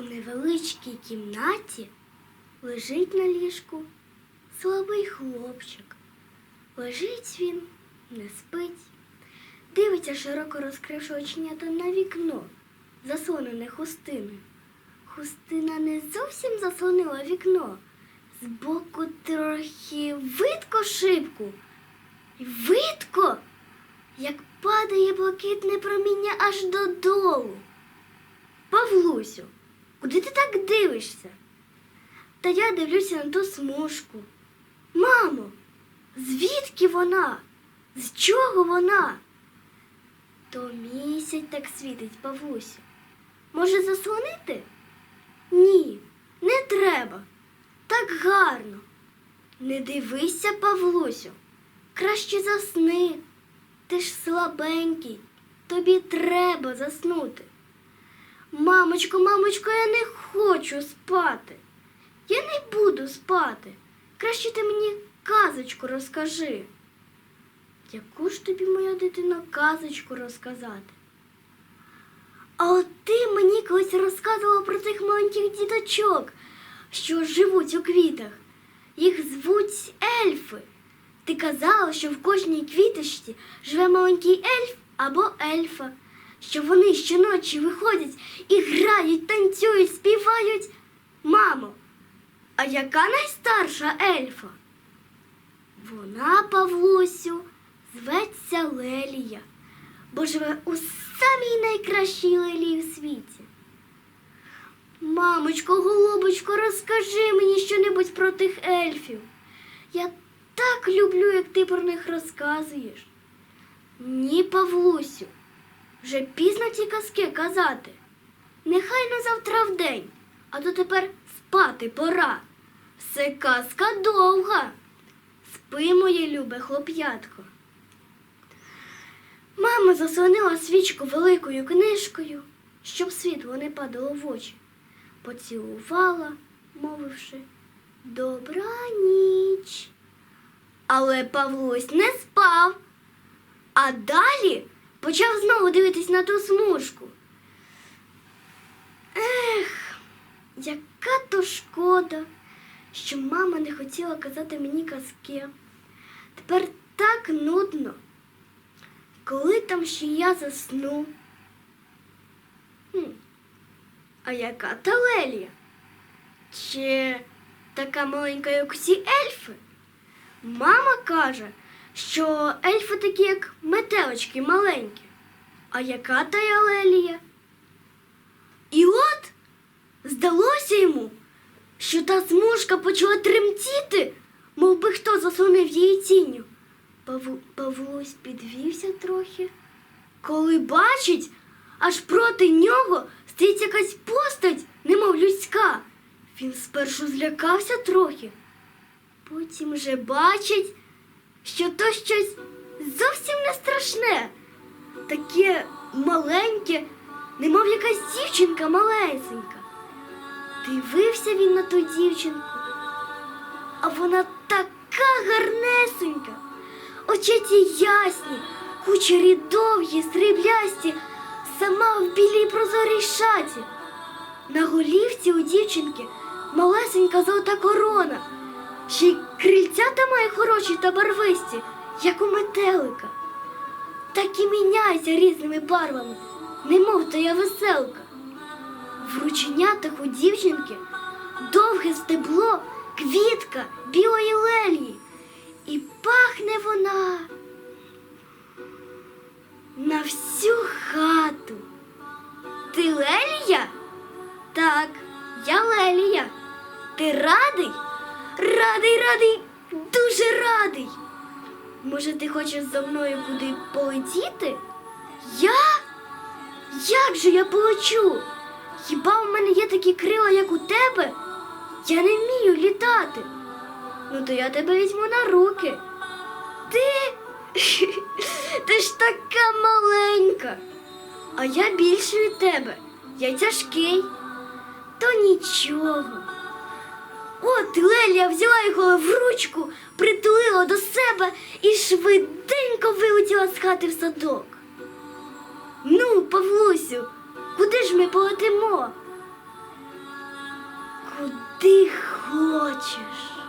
У невеличкій кімнаті лежить на ліжку слабий хлопчик. Лежить він, не спить, дивиться, широко розкривши оченята на вікно, заслонене хустиною. Хустина не зовсім заслонила вікно. Збоку трохи видко шибку. Видко, як падає блакитне проміння аж додолу. Павлусю, куди ти так дивишся? Та я дивлюся на ту смужку. Мамо, звідки вона? З чого вона? То місяць так світить, Павлусю. Може, заслонити? Ні, не треба. Так гарно. Не дивися, Павлусю. Краще засни. Ти ж слабенький. Тобі треба заснути. Мамочко, мамочко, я не хочу спати. Я не буду спати. Краще ти мені казочку розкажи. Яку ж тобі, моя дитина, казочку розказати? А от ти мені колись розказувала про цих маленьких діточок, що живуть у квітах. Їх звуть ельфи. Ти казала, що в кожній квіточці живе маленький ельф або ельфа, що вони щоночі виходять і грають, танцюють, співають. Мамо, а яка найстарша ельфа? Вона, Павлусю, зветься Лелія, бо живе у самій найкращій лелії в світі. Мамочко, голубочко, розкажи мені щонебудь про тих ельфів. Я так люблю, як ти про них розказуєш. Ні, Павлусю, вже пізно ці казки казати. Нехай на завтра в день, а то тепер спати пора. Все казка довга. Спи, моє любе хлоп'ятко. Мама заслонила свічку великою книжкою, щоб світло не падало в очі. Поцілувала, мовивши Добра ніч. Але Павлусь не спав, а далі почав знову дивитись на ту смужку. Ех, яка то шкода, що мама не хотіла казати мені казки. Тепер так нудно. Коли там ще я засну? Хм. А яка та Лелія? Чи така маленька, як усі ельфи? Мама каже, що ельфи такі, як метелочки маленькі. А яка та я Лелія? І от здалося йому, що та смужка почала тремтіти, мов би хто заслонив її тінню. Павлусь підвівся трохи, коли бачить, аж проти нього стоїть якась постать, немов людська. Він спершу злякався трохи, потім же бачить, що то щось зовсім не страшне, таке маленьке, немов якась дівчинка малесенька. Дивився він на ту дівчинку, а вона така гарнесенька. Очеті ясні, кучері довгі, сріблясті, сама в білій прозорій шаті. На голівці у дівчинки малесенька золота корона, ще й крильцята має хороші та барвисті, як у метелика. Так і міняється різними барвами, немов то я веселка. В рученятах у дівчинки довге стебло, квітка білої лелії. І пахне вона на всю хату. Ти Лелія? Так, я Лелія. Ти радий? Радий, радий, дуже радий. Може, ти хочеш за мною куди полетіти? Я? Як же я полечу? Хіба в мене є такі крила, як у тебе? Я не вмію літати. Ну, то я тебе візьму на руки. Ти. Ти ж така маленька. А я більший від тебе. Я тяжкий. То нічого. От Лелія взяла його в ручку, притулила до себе і швиденько вилетіла з хати в садок. Ну, Павлусю, куди ж ми полетимо? куди хочеш.